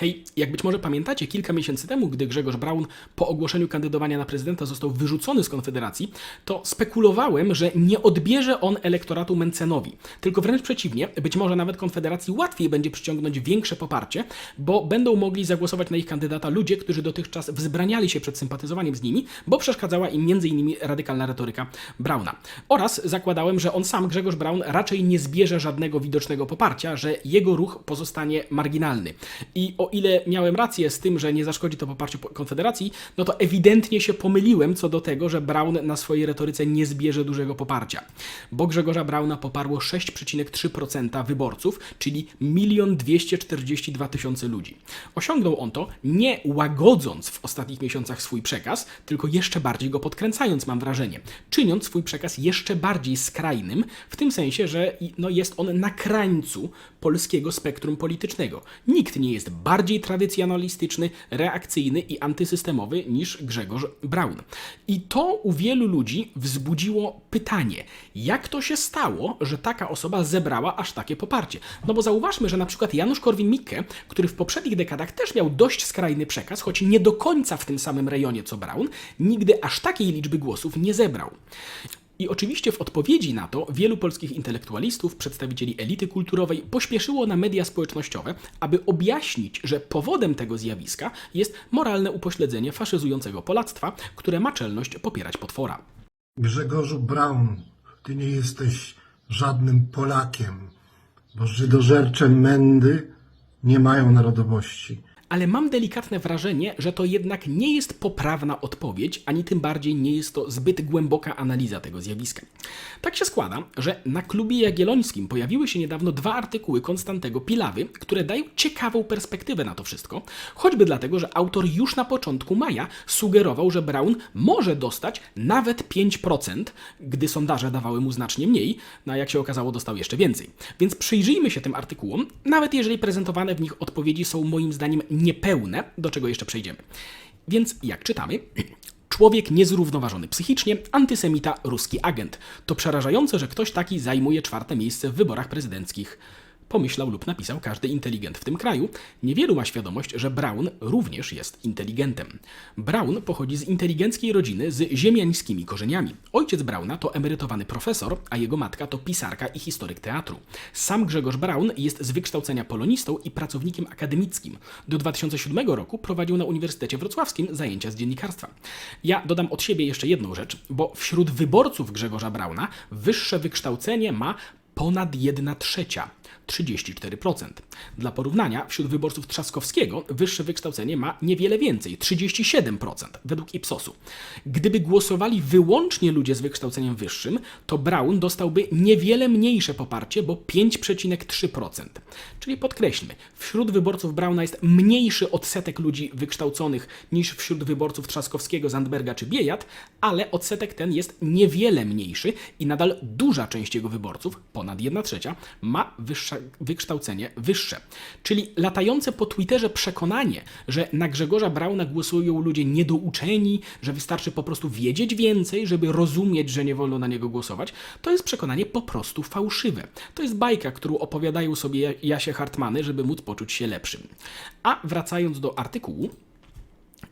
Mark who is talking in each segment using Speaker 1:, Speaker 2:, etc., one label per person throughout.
Speaker 1: Hej, jak być może pamiętacie, kilka miesięcy temu, gdy Grzegorz Braun po ogłoszeniu kandydowania na prezydenta został wyrzucony z Konfederacji, to spekulowałem, że nie odbierze on elektoratu Mencenowi. Tylko wręcz przeciwnie, być może nawet Konfederacji łatwiej będzie przyciągnąć większe poparcie, bo będą mogli zagłosować na ich kandydata ludzie, którzy dotychczas wzbraniali się przed sympatyzowaniem z nimi, bo przeszkadzała im m.in. radykalna retoryka Brauna. Oraz zakładałem, że on sam, Grzegorz Braun, raczej nie zbierze żadnego widocznego poparcia, że jego ruch pozostanie marginalny. I o ile miałem rację z tym, że nie zaszkodzi to poparciu po- Konfederacji, no to ewidentnie się pomyliłem co do tego, że Braun na swojej retoryce nie zbierze dużego poparcia. Bo Grzegorza Brauna poparło 6,3% wyborców, czyli 1 242 tysiące ludzi. Osiągnął on to nie łagodząc w ostatnich miesiącach swój przekaz, tylko jeszcze bardziej go podkręcając, mam wrażenie. Czyniąc swój przekaz jeszcze bardziej skrajnym, w tym sensie, że no, jest on na krańcu polskiego spektrum politycznego. Nikt nie jest bardziej tradycjonalistyczny, reakcyjny i antysystemowy niż Grzegorz Braun. I to u wielu ludzi wzbudziło pytanie, jak to się stało, że taka osoba zebrała aż takie poparcie? No bo zauważmy, że na przykład Janusz Korwin-Mikke, który w poprzednich dekadach też miał dość skrajny przekaz, choć nie do końca w tym samym rejonie co Braun, nigdy aż takiej liczby głosów nie zebrał. I oczywiście w odpowiedzi na to wielu polskich intelektualistów, przedstawicieli elity kulturowej pośpieszyło na media społecznościowe, aby objaśnić, że powodem tego zjawiska jest moralne upośledzenie faszyzującego polactwa, które ma czelność popierać potwora.
Speaker 2: Grzegorzu Braun, ty nie jesteś żadnym Polakiem, bo żydożercze mędy nie mają narodowości.
Speaker 1: Ale mam delikatne wrażenie, że to jednak nie jest poprawna odpowiedź, ani tym bardziej nie jest to zbyt głęboka analiza tego zjawiska. Tak się składa, że na klubie jagiellońskim pojawiły się niedawno dwa artykuły Konstantego Pilawy, które dają ciekawą perspektywę na to wszystko, choćby dlatego, że autor już na początku maja sugerował, że Brown może dostać nawet 5%, gdy sondaże dawały mu znacznie mniej, no a jak się okazało dostał jeszcze więcej. Więc przyjrzyjmy się tym artykułom, nawet jeżeli prezentowane w nich odpowiedzi są moim zdaniem niepełne, do czego jeszcze przejdziemy. Więc jak czytamy, Człowiek niezrównoważony psychicznie, antysemita, ruski agent. To przerażające, że ktoś taki zajmuje czwarte miejsce w wyborach prezydenckich. Pomyślał lub napisał każdy inteligent w tym kraju. Niewielu ma świadomość, że Braun również jest inteligentem. Braun pochodzi z inteligenckiej rodziny z ziemiańskimi korzeniami. Ojciec Brauna to emerytowany profesor, a jego matka to pisarka i historyk teatru. Sam Grzegorz Braun jest z wykształcenia polonistą i pracownikiem akademickim. Do 2007 roku prowadził na Uniwersytecie Wrocławskim zajęcia z dziennikarstwa. Ja dodam od siebie jeszcze jedną rzecz, bo wśród wyborców Grzegorza Brauna wyższe wykształcenie ma ponad 1 trzecia. 34%. Dla porównania, wśród wyborców Trzaskowskiego wyższe wykształcenie ma niewiele więcej 37% według Ipsosu. Gdyby głosowali wyłącznie ludzie z wykształceniem wyższym, to Braun dostałby niewiele mniejsze poparcie, bo 5,3%. Czyli podkreślmy, wśród wyborców Brauna jest mniejszy odsetek ludzi wykształconych niż wśród wyborców Trzaskowskiego, Zandberga czy Biejat, ale odsetek ten jest niewiele mniejszy i nadal duża część jego wyborców, ponad 1 trzecia, ma wyższe wykształcenie wyższe. Czyli latające po Twitterze przekonanie, że na Grzegorza Brauna głosują ludzie niedouczeni, że wystarczy po prostu wiedzieć więcej, żeby rozumieć, że nie wolno na niego głosować, to jest przekonanie po prostu fałszywe. To jest bajka, którą opowiadają sobie Jasie Hartmany, żeby móc poczuć się lepszym. A wracając do artykułu,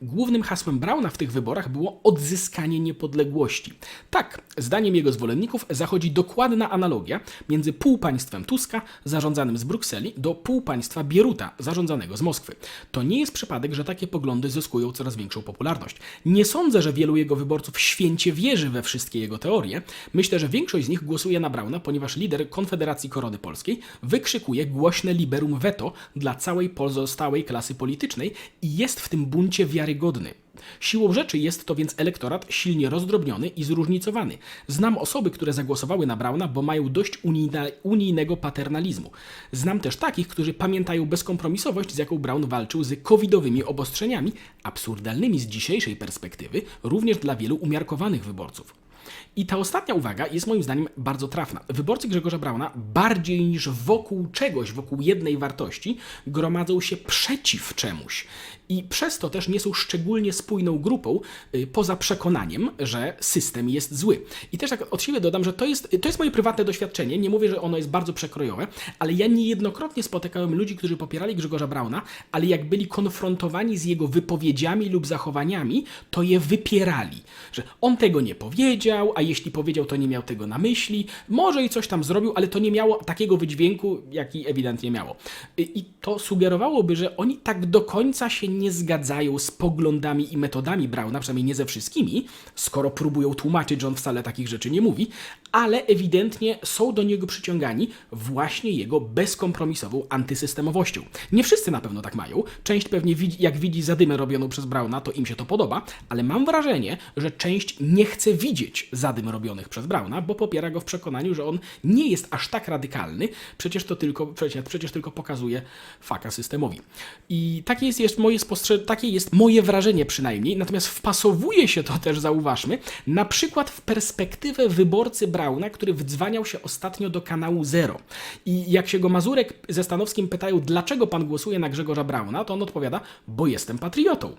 Speaker 1: Głównym hasłem Brauna w tych wyborach było odzyskanie niepodległości. Tak, zdaniem jego zwolenników zachodzi dokładna analogia między półpaństwem Tuska, zarządzanym z Brukseli, do półpaństwa Bieruta, zarządzanego z Moskwy. To nie jest przypadek, że takie poglądy zyskują coraz większą popularność. Nie sądzę, że wielu jego wyborców święcie wierzy we wszystkie jego teorie. Myślę, że większość z nich głosuje na Brauna, ponieważ lider Konfederacji Korony Polskiej wykrzykuje głośne liberum veto dla całej pozostałej klasy politycznej i jest w tym buncie wiarygodny. Siłą rzeczy jest to więc elektorat silnie rozdrobniony i zróżnicowany. Znam osoby, które zagłosowały na Brauna, bo mają dość unijna, unijnego paternalizmu. Znam też takich, którzy pamiętają bezkompromisowość, z jaką Braun walczył z covidowymi obostrzeniami, absurdalnymi z dzisiejszej perspektywy, również dla wielu umiarkowanych wyborców. I ta ostatnia uwaga jest moim zdaniem bardzo trafna. Wyborcy Grzegorza Brauna bardziej niż wokół czegoś, wokół jednej wartości, gromadzą się przeciw czemuś. I przez to też nie są szczególnie spójną grupą, y, poza przekonaniem, że system jest zły. I też tak od siebie dodam, że to jest, to jest moje prywatne doświadczenie. Nie mówię, że ono jest bardzo przekrojowe, ale ja niejednokrotnie spotykałem ludzi, którzy popierali Grzegorza Brauna, ale jak byli konfrontowani z jego wypowiedziami lub zachowaniami, to je wypierali. Że on tego nie powiedział, a jeśli powiedział, to nie miał tego na myśli. Może i coś tam zrobił, ale to nie miało takiego wydźwięku, jaki ewidentnie miało. I to sugerowałoby, że oni tak do końca się nie zgadzają z poglądami i metodami Brauna, przynajmniej nie ze wszystkimi, skoro próbują tłumaczyć, że on wcale takich rzeczy nie mówi, ale ewidentnie są do niego przyciągani właśnie jego bezkompromisową antysystemowością. Nie wszyscy na pewno tak mają. Część pewnie jak widzi zadymę robioną przez Brauna, to im się to podoba, ale mam wrażenie, że część nie chce widzieć zadym robionych przez Brauna, bo popiera go w przekonaniu, że on nie jest aż tak radykalny, przecież to tylko, przecież, przecież tylko pokazuje faka systemowi. I takie jest, jest moje spostrze- takie jest moje wrażenie przynajmniej, natomiast wpasowuje się to też, zauważmy, na przykład w perspektywę wyborcy Brauna, który wdzwaniał się ostatnio do kanału Zero. I jak się go Mazurek ze Stanowskim pytają, dlaczego pan głosuje na Grzegorza Brauna, to on odpowiada, bo jestem patriotą.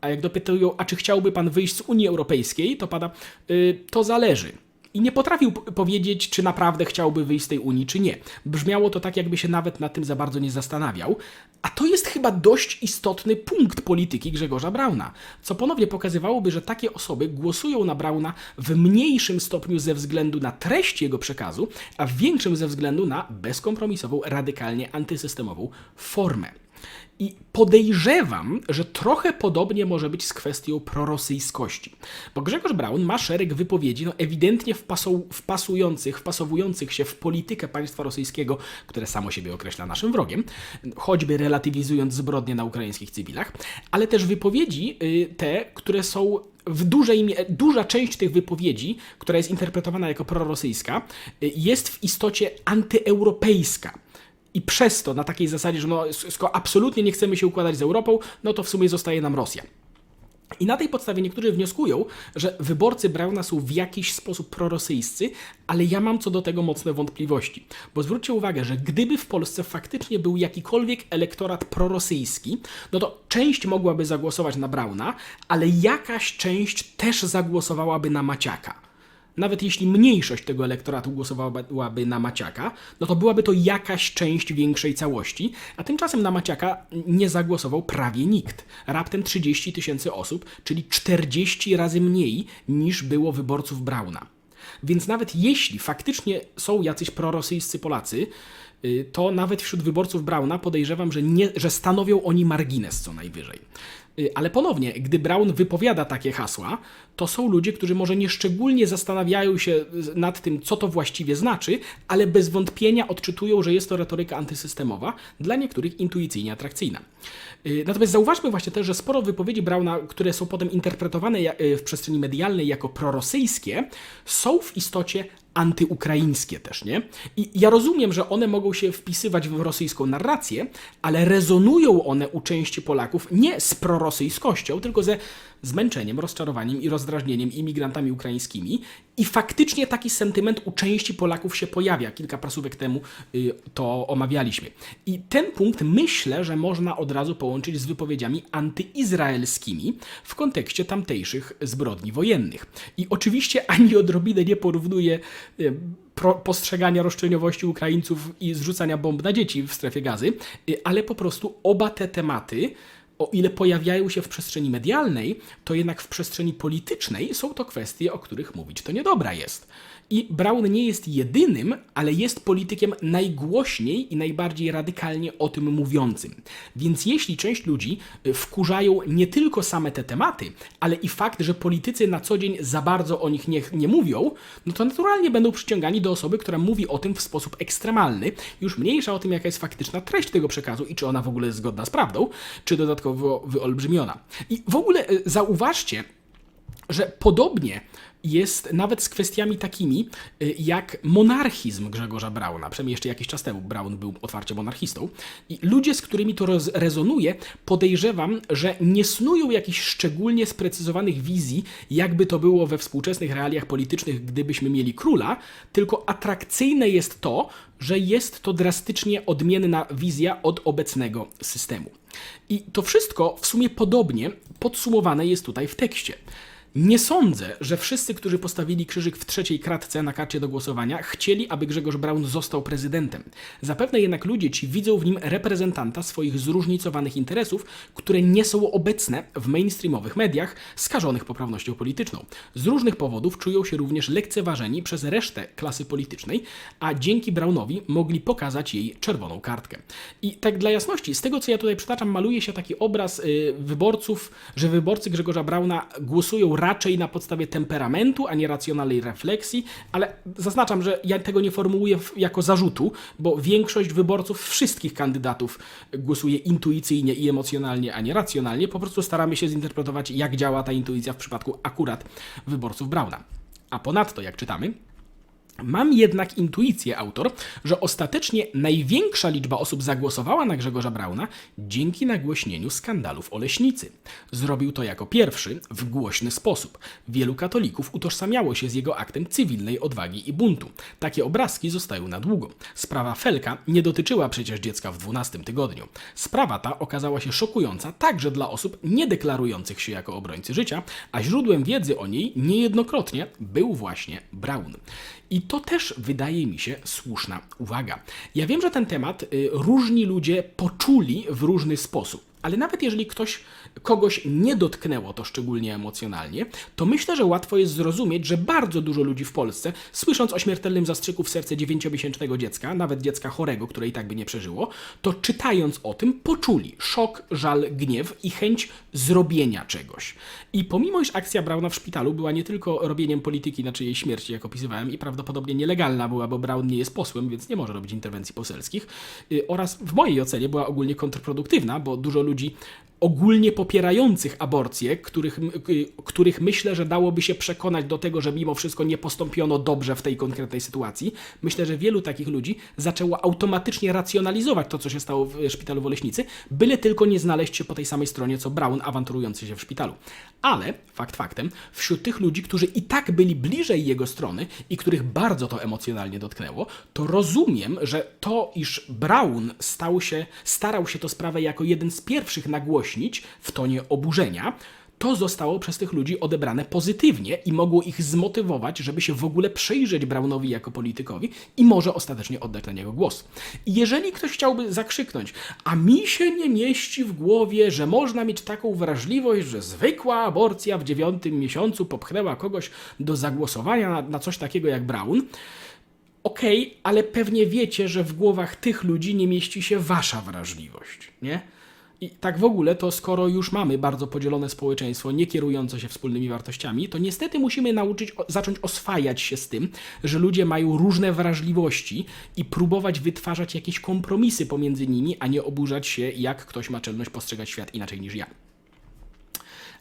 Speaker 1: A jak dopytują, a czy chciałby pan wyjść z Unii Europejskiej, to pada, y, to zależy. I nie potrafił powiedzieć, czy naprawdę chciałby wyjść z tej Unii, czy nie. Brzmiało to tak, jakby się nawet nad tym za bardzo nie zastanawiał. A to jest chyba dość istotny punkt polityki Grzegorza Brauna, co ponownie pokazywałoby, że takie osoby głosują na Brauna w mniejszym stopniu ze względu na treść jego przekazu, a w większym ze względu na bezkompromisową, radykalnie antysystemową formę. I podejrzewam, że trochę podobnie może być z kwestią prorosyjskości. Bo Grzegorz Braun ma szereg wypowiedzi no, ewidentnie wpasu- wpasujących, wpasowujących się w politykę państwa rosyjskiego, które samo siebie określa naszym wrogiem, choćby relatywizując zbrodnie na ukraińskich cywilach, ale też wypowiedzi y, te, które są w dużej duża część tych wypowiedzi, która jest interpretowana jako prorosyjska, y, jest w istocie antyeuropejska. I przez to, na takiej zasadzie, że no, skoro absolutnie nie chcemy się układać z Europą, no to w sumie zostaje nam Rosja. I na tej podstawie niektórzy wnioskują, że wyborcy Brauna są w jakiś sposób prorosyjscy, ale ja mam co do tego mocne wątpliwości. Bo zwróćcie uwagę, że gdyby w Polsce faktycznie był jakikolwiek elektorat prorosyjski, no to część mogłaby zagłosować na Brauna, ale jakaś część też zagłosowałaby na Maciaka nawet jeśli mniejszość tego elektoratu głosowałaby na Maciaka, no to byłaby to jakaś część większej całości, a tymczasem na Maciaka nie zagłosował prawie nikt. Raptem 30 tysięcy osób, czyli 40 razy mniej niż było wyborców Brauna. Więc nawet jeśli faktycznie są jacyś prorosyjscy Polacy, y, to nawet wśród wyborców Brauna podejrzewam, że, nie, że stanowią oni margines co najwyżej. Y, Ale ponownie, gdy Brown wypowiada takie hasła, to są ludzie, którzy może nie szczególnie zastanawiają się z- nad tym, co to właściwie znaczy, ale bez wątpienia odczytują, że jest to retoryka antysystemowa, dla niektórych intuicyjnie atrakcyjna. Y, Natomiast zauważmy właśnie też, że sporo wypowiedzi Brauna, które są potem interpretowane y, w przestrzeni medialnej jako prorosyjskie, są w istocie antyukraińskie też, nie? I ja rozumiem, że one mogą się wpisywać w rosyjską narrację, ale rezonują one u części Polaków nie z prorosyjskością, tylko ze zmęczeniem, rozczarowaniem i rozdrażnieniem imigrantami ukraińskimi. I faktycznie taki sentyment u części Polaków się pojawia. Kilka prasówek temu y, to omawialiśmy. I ten punkt myślę, że można od razu połączyć z wypowiedziami antyizraelskimi w kontekście tamtejszych zbrodni wojennych. I oczywiście ani odrobinę nie porównuję y, postrzegania roszczeniowości Ukraińców i zrzucania bomb na dzieci w strefie gazy, y, ale po prostu oba te tematy o ile pojawiają się w przestrzeni medialnej, to jednak w przestrzeni politycznej są to kwestie, o których mówić to niedobra jest. I Brown nie jest jedynym, ale jest politykiem najgłośniej i najbardziej radykalnie o tym mówiącym. Więc jeśli część ludzi y, wkurzają nie tylko same te tematy, ale i fakt, że politycy na co dzień za bardzo o nich nie, nie mówią, no to naturalnie będą przyciągani do osoby, która mówi o tym w sposób ekstremalny, już mniejsza o tym, jaka jest faktyczna treść tego przekazu i czy ona w ogóle jest zgodna z prawdą, czy dodatkowo wyolbrzymiona. I w ogóle y, zauważcie, że podobnie jest nawet z kwestiami takimi y, jak monarchizm Grzegorza Brauna. Przynajmniej jeszcze jakiś czas temu Braun był otwarcie monarchistą. I ludzie, z którymi to rezonuje, podejrzewam, że nie snują jakichś szczególnie sprecyzowanych wizji, jakby to było we współczesnych realiach politycznych, gdybyśmy mieli króla, tylko atrakcyjne jest to, że jest to drastycznie odmienna wizja od obecnego systemu. I to wszystko w sumie podobnie podsumowane jest tutaj w tekście. Nie sądzę, że wszyscy, którzy postawili krzyżyk w trzeciej kratce na karcie do głosowania, chcieli, aby Grzegorz Braun został prezydentem. Zapewne jednak ludzie ci widzą w nim reprezentanta swoich zróżnicowanych interesów, które nie są obecne w mainstreamowych mediach skażonych poprawnością polityczną. Z różnych powodów czują się również lekceważeni przez resztę klasy politycznej, a dzięki Braunowi mogli pokazać jej czerwoną kartkę. I tak dla jasności, z tego co ja tutaj przytaczam, maluje się taki obraz y, wyborców, że wyborcy Grzegorza Brauna głosują raczej na podstawie temperamentu, a nie racjonalnej refleksji, ale zaznaczam, że ja tego nie formułuję jako zarzutu, bo większość wyborców wszystkich kandydatów głosuje intuicyjnie i emocjonalnie, a nie racjonalnie. Po prostu staramy się zinterpretować, jak działa ta intuicja w przypadku akurat wyborców Brauna. A ponadto, jak czytamy, Mam jednak intuicję, autor, że ostatecznie największa liczba osób zagłosowała na Grzegorza Brauna dzięki nagłośnieniu skandalów o leśnicy. Zrobił to jako pierwszy w głośny sposób. Wielu katolików utożsamiało się z jego aktem cywilnej odwagi i buntu. Takie obrazki zostają na długo. Sprawa Felka nie dotyczyła przecież dziecka w 12 tygodniu. Sprawa ta okazała się szokująca także dla osób niedeklarujących się jako obrońcy życia, a źródłem wiedzy o niej niejednokrotnie był właśnie Braun. I to też wydaje mi się słuszna uwaga. Ja wiem, że ten temat y, różni ludzie poczuli w różny sposób, ale nawet jeżeli ktoś kogoś nie dotknęło to szczególnie emocjonalnie, to myślę, że łatwo jest zrozumieć, że bardzo dużo ludzi w Polsce, słysząc o śmiertelnym zastrzyku w serce dziewięciomiesięcznego dziecka, nawet dziecka chorego, które i tak by nie przeżyło, to czytając o tym poczuli szok, żal, gniew i chęć zrobienia czegoś. I pomimo, iż akcja Brauna w szpitalu była nie tylko robieniem polityki na czyjej śmierci, jak opisywałem, i prawdopodobnie nielegalna była, bo Braun nie jest posłem, więc nie może robić interwencji poselskich, y, oraz w mojej ocenie była ogólnie kontrproduktywna, bo dużo ludzi ogólnie popierających aborcję, których, których myślę, że dałoby się przekonać do tego, że mimo wszystko nie postąpiono dobrze w tej konkretnej sytuacji. Myślę, że wielu takich ludzi zaczęło automatycznie racjonalizować to, co się stało w szpitalu w Oleśnicy, byle tylko nie znaleźć się po tej samej stronie, co Braun awanturujący się w szpitalu. Ale, fakt faktem, wśród tych ludzi, którzy i tak byli bliżej jego strony i których bardzo to emocjonalnie dotknęło, to rozumiem, że to, iż Braun stał się, starał się tę sprawę jako jeden z pierwszych nagłośnić w tonie oburzenia, to zostało przez tych ludzi odebrane pozytywnie i mogło ich zmotywować, żeby się w ogóle przyjrzeć Braunowi jako politykowi i może ostatecznie oddać na niego głos. Jeżeli ktoś chciałby zakrzyknąć, a mi się nie mieści w głowie, że można mieć taką wrażliwość, że zwykła aborcja w dziewiątym miesiącu popchnęła kogoś do zagłosowania na, na coś takiego jak Braun, Okej, ale pewnie wiecie, że w głowach tych ludzi nie mieści się wasza wrażliwość, nie? I tak w ogóle, to skoro już mamy bardzo podzielone społeczeństwo, nie kierujące się wspólnymi wartościami, to niestety musimy nauczyć, zacząć oswajać się z tym, że ludzie mają różne wrażliwości i próbować wytwarzać jakieś kompromisy pomiędzy nimi, a nie oburzać się, jak ktoś ma czelność postrzegać świat inaczej niż ja.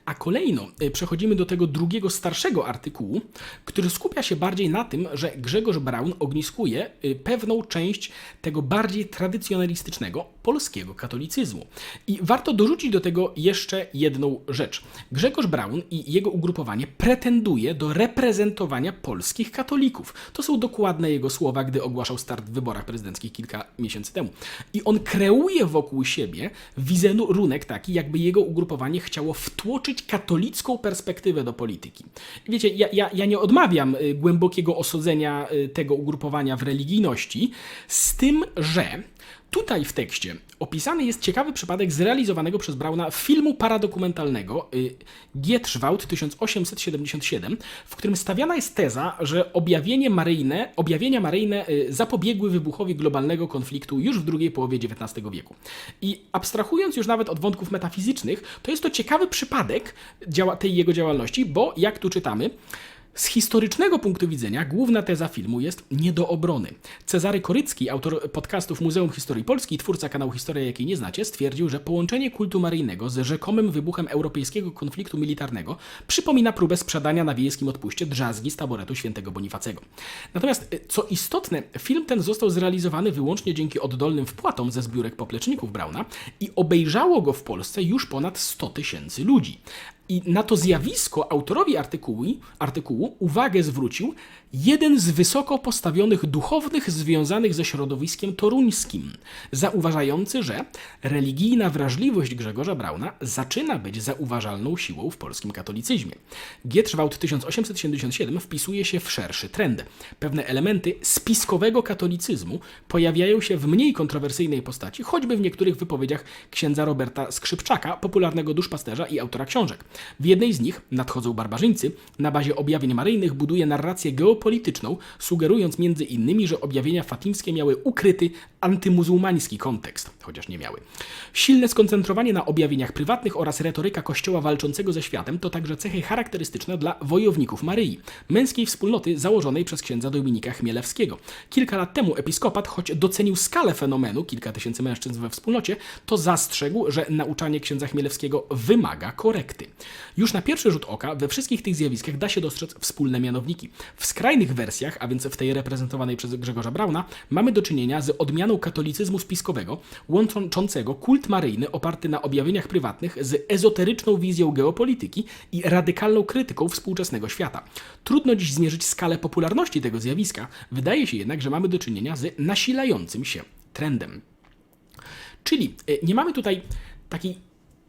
Speaker 1: A kolejno y, przechodzimy do tego drugiego, starszego artykułu, który skupia się bardziej na tym, że Grzegorz Braun ogniskuje y, pewną część tego bardziej tradycjonalistycznego polskiego katolicyzmu. I warto dorzucić do tego jeszcze jedną rzecz. Grzegorz Braun i jego ugrupowanie pretenduje do reprezentowania polskich katolików. To są dokładne jego słowa, gdy ogłaszał start w wyborach prezydenckich kilka miesięcy temu. I on kreuje wokół siebie wizerunek taki, jakby jego ugrupowanie chciało wtłoczyć katolicką perspektywę do polityki. Wiecie, ja, ja, ja nie odmawiam y, głębokiego osadzenia y, tego ugrupowania w religijności, z tym, że Tutaj w tekście opisany jest ciekawy przypadek zrealizowanego przez Brauna filmu paradokumentalnego y, Gietrzwałt 1877, w którym stawiana jest teza, że objawienie maryjne, objawienia maryjne y, zapobiegły wybuchowi globalnego konfliktu już w drugiej połowie XIX wieku. I abstrahując już nawet od wątków metafizycznych, to jest to ciekawy przypadek tej jego działalności, bo jak tu czytamy, Z historycznego punktu widzenia główna teza filmu jest nie do obrony. Cezary Korycki, autor podcastów Muzeum Historii Polski i twórca kanału Historia, jakiej nie znacie, stwierdził, że połączenie kultu maryjnego z rzekomym wybuchem europejskiego konfliktu militarnego przypomina próbę sprzedania na wiejskim odpuście drzazgi z taboretu świętego Bonifacego. Natomiast, y, co istotne, film ten został zrealizowany wyłącznie dzięki oddolnym wpłatom ze zbiórek popleczników Brauna i obejrzało go w Polsce już ponad 100 tysięcy ludzi. I na to zjawisko autorowi artykułu, artykułu uwagę zwrócił jeden z wysoko postawionych duchownych związanych ze środowiskiem toruńskim, zauważający, że religijna wrażliwość Grzegorza Brauna zaczyna być zauważalną siłą w polskim katolicyzmie. Gietrzwałt 1877 wpisuje się w szerszy trend. Pewne elementy spiskowego katolicyzmu pojawiają się w mniej kontrowersyjnej postaci, choćby w niektórych wypowiedziach księdza Roberta Skrzypczaka, popularnego duszpasterza i autora książek. W jednej z nich, Nadchodzą barbarzyńcy, na bazie objawień maryjnych buduje narrację geopolityczną, sugerując między innymi, że objawienia fatimskie miały ukryty antymuzułmański kontekst, chociaż nie miały. Silne skoncentrowanie na objawieniach prywatnych oraz retoryka kościoła walczącego ze światem to także cechy charakterystyczne dla wojowników Maryi, męskiej wspólnoty założonej przez księdza Dominika Chmielewskiego. Kilka lat temu episkopat, choć docenił skalę fenomenu, kilka tysięcy mężczyzn we wspólnocie, to zastrzegł, że nauczanie księdza Chmielewskiego wymaga korekty. Już na pierwszy rzut oka we wszystkich tych zjawiskach da się dostrzec wspólne mianowniki. W skrajnych wersjach, a więc w tej reprezentowanej przez Grzegorza Brauna, mamy do czynienia z odmianą katolicyzmu spiskowego, łączącego kult maryjny oparty na objawieniach prywatnych z ezoteryczną wizją geopolityki i radykalną krytyką współczesnego świata. Trudno dziś zmierzyć skalę popularności tego zjawiska, wydaje się jednak, że mamy do czynienia z nasilającym się trendem. Czyli y, nie mamy tutaj takiej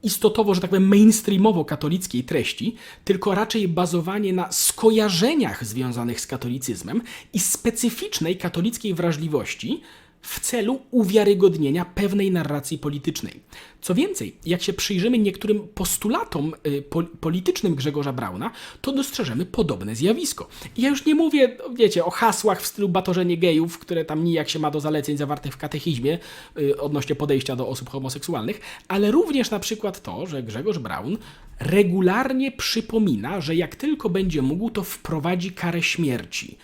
Speaker 1: istotowo, że tak powiem, mainstreamowo-katolickiej treści, tylko raczej bazowanie na skojarzeniach związanych z katolicyzmem i specyficznej katolickiej wrażliwości w celu uwiarygodnienia pewnej narracji politycznej. Co więcej, jak się przyjrzymy niektórym postulatom y, po, politycznym Grzegorza Brauna, to dostrzeżemy podobne zjawisko. I ja już nie mówię, wiecie, o hasłach w stylu batorzenie gejów, które tam nijak się ma do zaleceń zawartych w katechizmie y, odnośnie podejścia do osób homoseksualnych, ale również na przykład to, że Grzegorz Braun regularnie przypomina, że jak tylko będzie mógł, to wprowadzi karę śmierci.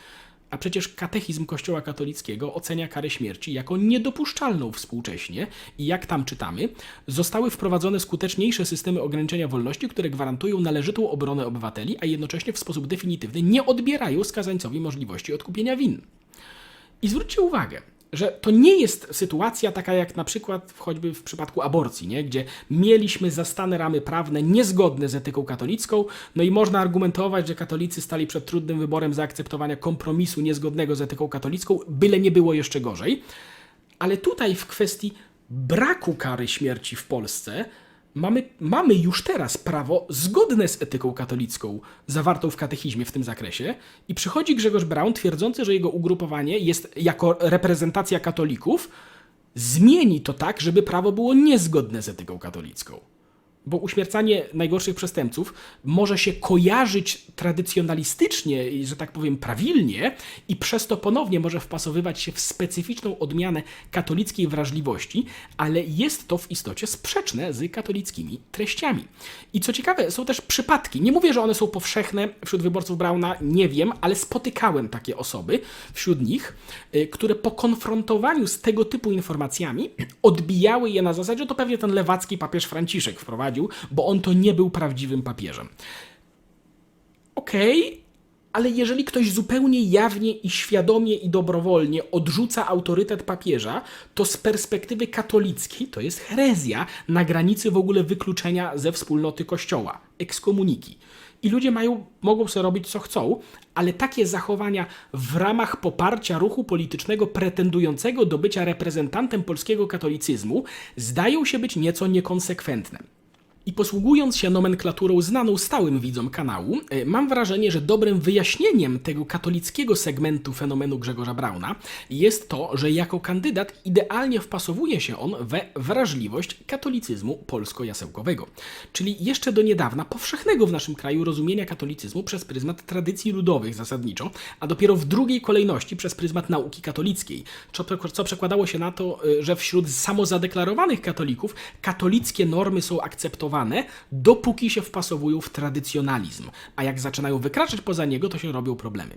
Speaker 1: A przecież katechizm Kościoła katolickiego ocenia karę śmierci jako niedopuszczalną współcześnie i jak tam czytamy, zostały wprowadzone skuteczniejsze systemy ograniczenia wolności, które gwarantują należytą obronę obywateli, a jednocześnie w sposób definitywny nie odbierają skazańcowi możliwości odkupienia win. I zwróćcie uwagę, że to nie jest sytuacja taka jak na przykład choćby w przypadku aborcji, nie? gdzie mieliśmy zastane ramy prawne niezgodne z etyką katolicką, no i można argumentować, że katolicy stali przed trudnym wyborem zaakceptowania kompromisu niezgodnego z etyką katolicką, byle nie było jeszcze gorzej. Ale tutaj w kwestii braku kary śmierci w Polsce mamy, mamy już teraz prawo zgodne z etyką katolicką zawartą w katechizmie w tym zakresie i przychodzi Grzegorz Braun twierdzący, że jego ugrupowanie jest jako reprezentacja katolików zmieni to tak, żeby prawo było niezgodne z etyką katolicką. Bo uśmiercanie najgorszych przestępców może się kojarzyć tradycjonalistycznie, że tak powiem, prawilnie, i przez to ponownie może wpasowywać się w specyficzną odmianę katolickiej wrażliwości, ale jest to w istocie sprzeczne z katolickimi treściami. I co ciekawe, są też przypadki. Nie mówię, że one są powszechne wśród wyborców Brauna, nie wiem, ale spotykałem takie osoby wśród nich, y, które po konfrontowaniu z tego typu informacjami odbijały je na zasadzie, że to pewnie ten lewacki papież Franciszek wprowadził, bo on to nie był prawdziwym papieżem. Okej, ale jeżeli ktoś zupełnie jawnie i świadomie i dobrowolnie odrzuca autorytet papieża, to z perspektywy katolickiej to jest herezja na granicy w ogóle wykluczenia ze wspólnoty kościoła, ekskomuniki. I ludzie mają, mogą sobie robić co chcą, ale takie zachowania w ramach poparcia ruchu politycznego pretendującego do bycia reprezentantem polskiego katolicyzmu zdają się być nieco niekonsekwentne. I posługując się nomenklaturą znaną stałym widzom kanału, e, mam wrażenie, że dobrym wyjaśnieniem tego katolickiego segmentu fenomenu Grzegorza Brauna jest to, że jako kandydat idealnie wpasowuje się on we wrażliwość katolicyzmu polsko-jasełkowego, czyli jeszcze do niedawna powszechnego w naszym kraju rozumienia katolicyzmu przez pryzmat tradycji ludowych zasadniczo, a dopiero w drugiej kolejności przez pryzmat nauki katolickiej, co, przekładało się na to, y, że wśród samozadeklarowanych katolików katolickie normy są akceptowane dopóki się wpasowują w tradycjonalizm, a jak zaczynają wykraczać poza niego, to się robią problemy.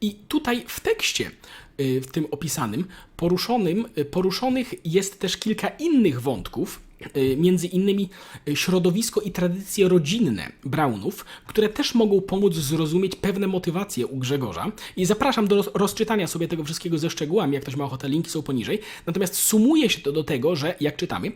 Speaker 1: I tutaj w tekście, y, w tym opisanym, poruszonym, y, poruszonych jest też kilka innych wątków, między innymi y, środowisko i tradycje rodzinne Brownów, które też mogą pomóc zrozumieć pewne motywacje u Grzegorza. I zapraszam do roz- rozczytania sobie tego wszystkiego ze szczegółami, jak ktoś ma ochotę, linki są poniżej. Natomiast sumuje się to do tego, że, jak czytamy,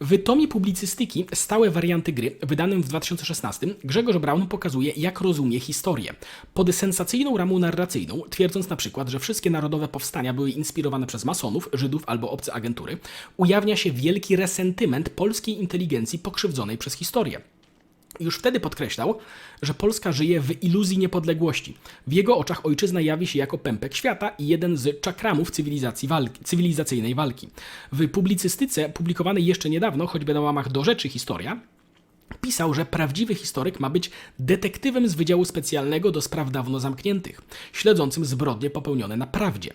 Speaker 1: w tomie publicystyki Stałe warianty gry, wydanym w 2016, Grzegorz Braun pokazuje, jak rozumie historię. Pod sensacyjną ramą narracyjną, twierdząc na przykład, że wszystkie narodowe powstania były inspirowane przez masonów, Żydów albo obce agentury, ujawnia się wielki resentyment polskiej inteligencji pokrzywdzonej przez historię. Już wtedy podkreślał, że Polska żyje w iluzji niepodległości. W jego oczach ojczyzna jawi się jako pępek świata i jeden z czakramów cywilizacji walki, cywilizacyjnej walki. W publicystyce publikowanej jeszcze niedawno, choćby na łamach do rzeczy historia, pisał, że prawdziwy historyk ma być detektywem z Wydziału Specjalnego do Spraw Dawno Zamkniętych, śledzącym zbrodnie popełnione na prawdzie.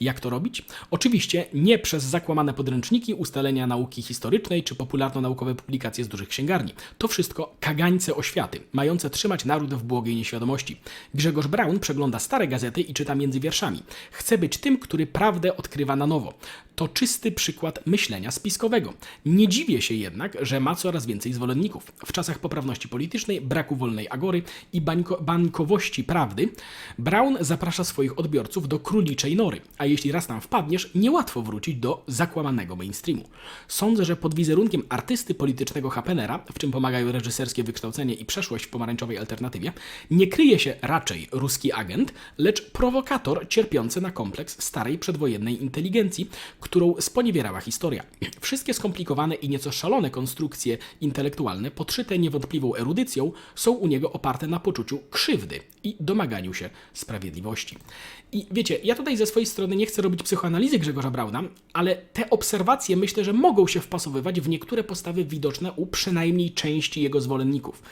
Speaker 1: Jak to robić? Oczywiście nie przez zakłamane podręczniki, ustalenia nauki historycznej czy popularno-naukowe publikacje z dużych księgarni. To wszystko kagańce oświaty, mające trzymać naród w błogiej nieświadomości. Grzegorz Braun przegląda stare gazety i czyta między wierszami. Chce być tym, który prawdę odkrywa na nowo. To czysty przykład myślenia spiskowego. Nie dziwię się jednak, że ma coraz więcej zwolenników. W czasach poprawności politycznej, braku wolnej agory i bańko, prawdy, Brown zaprasza swoich odbiorców do króliczej nory, a jeśli raz tam wpadniesz, niełatwo wrócić do zakłamanego mainstreamu. Sądzę, że pod wizerunkiem artysty politycznego Happenera, w czym pomagają reżyserskie wykształcenie i przeszłość w pomarańczowej alternatywie, nie kryje się raczej ruski agent, lecz prowokator cierpiący na kompleks starej przedwojennej inteligencji, którą sponiewierała historia. Wszystkie skomplikowane i nieco szalone konstrukcje intelektualne, podszyte niewątpliwą erudycją, są u niego oparte na poczuciu krzywdy i domaganiu się sprawiedliwości. I wiecie, ja tutaj ze swojej strony nie chcę robić psychoanalizy Grzegorza Brauna, ale te obserwacje myślę, że mogą się wpasowywać w niektóre postawy widoczne u przynajmniej części jego zwolenników.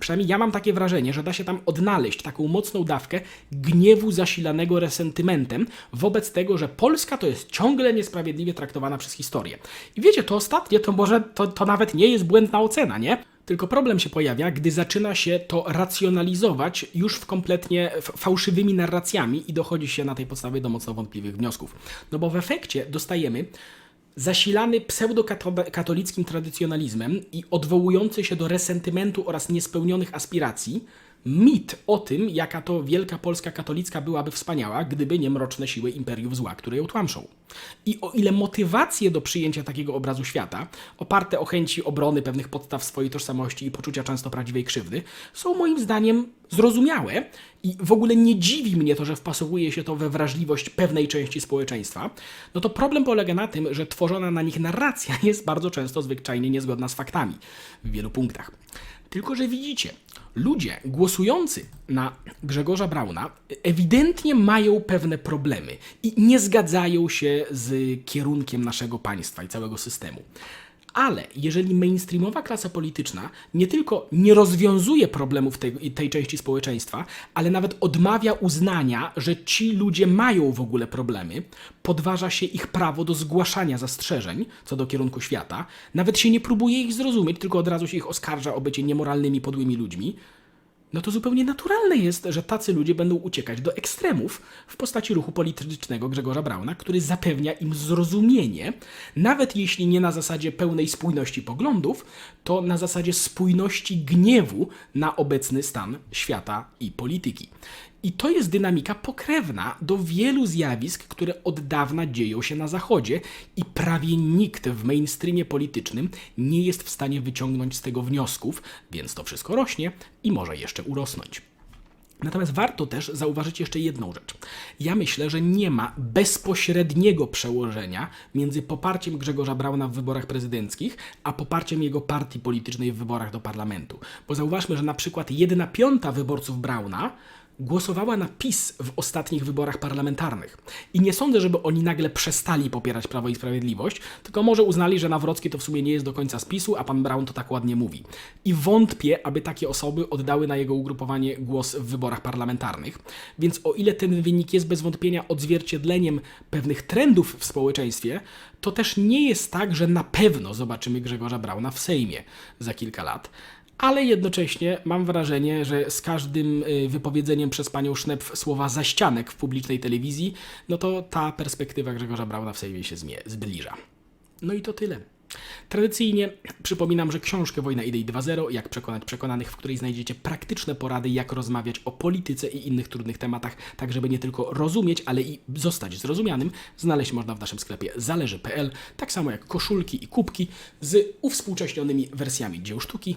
Speaker 1: Przynajmniej ja mam takie wrażenie, że da się tam odnaleźć taką mocną dawkę gniewu zasilanego resentymentem wobec tego, że Polska to jest ciągle niesprawiedliwie traktowana przez historię. I wiecie, to ostatnie to może to, to nawet nie jest błędna ocena, nie? Tylko problem się pojawia, gdy zaczyna się to racjonalizować już w kompletnie fałszywymi narracjami i dochodzi się na tej podstawie do mocno wątpliwych wniosków. No bo w efekcie dostajemy zasilany pseudokatolickim tradycjonalizmem i odwołujący się do resentymentu oraz niespełnionych aspiracji mit o tym, jaka to wielka Polska katolicka byłaby wspaniała, gdyby nie mroczne siły imperiów zła, które ją tłamszą. I o ile motywacje do przyjęcia takiego obrazu świata, oparte o chęci obrony pewnych podstaw swojej tożsamości i poczucia często prawdziwej krzywdy, są moim zdaniem zrozumiałe i w ogóle nie dziwi mnie to, że wpasowuje się to we wrażliwość pewnej części społeczeństwa, no to problem polega na tym, że tworzona na nich narracja jest bardzo często zwyczajnie niezgodna z faktami w wielu punktach. Tylko, że widzicie, ludzie głosujący na Grzegorza Brauna ewidentnie mają pewne problemy i nie zgadzają się z kierunkiem naszego państwa i całego systemu. Ale jeżeli mainstreamowa klasa polityczna nie tylko nie rozwiązuje problemów tej, tej części społeczeństwa, ale nawet odmawia uznania, że ci ludzie mają w ogóle problemy, podważa się ich prawo do zgłaszania zastrzeżeń co do kierunku świata, nawet się nie próbuje ich zrozumieć, tylko od razu się ich oskarża o bycie niemoralnymi, podłymi ludźmi, no to zupełnie naturalne jest, że tacy ludzie będą uciekać do ekstremów w postaci ruchu politycznego Grzegorza Brauna, który zapewnia im zrozumienie, nawet jeśli nie na zasadzie pełnej spójności poglądów, to na zasadzie spójności gniewu na obecny stan świata i polityki. I to jest dynamika pokrewna do wielu zjawisk, które od dawna dzieją się na Zachodzie i prawie nikt w mainstreamie politycznym nie jest w stanie wyciągnąć z tego wniosków, więc to wszystko rośnie i może jeszcze urosnąć. Natomiast warto też zauważyć jeszcze jedną rzecz. Ja myślę, że nie ma bezpośredniego przełożenia między poparciem Grzegorza Brauna w wyborach prezydenckich, a poparciem jego partii politycznej w wyborach do parlamentu. Bo zauważmy, że na przykład jedna piąta wyborców Brauna głosowała na PiS w ostatnich wyborach parlamentarnych. I nie sądzę, żeby oni nagle przestali popierać Prawo i Sprawiedliwość, tylko może uznali, że Nawrocki to w sumie nie jest do końca z PiSu, a pan Brown to tak ładnie mówi. I wątpię, aby takie osoby oddały na jego ugrupowanie głos w wyborach parlamentarnych. Więc o ile ten wynik jest bez wątpienia odzwierciedleniem pewnych trendów w społeczeństwie, to też nie jest tak, że na pewno zobaczymy Grzegorza Brauna w Sejmie za kilka lat. Ale jednocześnie mam wrażenie, że z każdym y, wypowiedzeniem przez panią Sznepf słowa zaścianek w publicznej telewizji, no to ta perspektywa Grzegorza Brauna w Sejmie się zbliża. No i to tyle. Tradycyjnie przypominam, że książkę Wojna Idei 2.0, jak przekonać przekonanych, w której znajdziecie praktyczne porady, jak rozmawiać o polityce i innych trudnych tematach, tak żeby nie tylko rozumieć, ale i zostać zrozumianym, znaleźć można w naszym sklepie zależy.pl, tak samo jak koszulki i kubki z uwspółcześnionymi wersjami dzieł sztuki.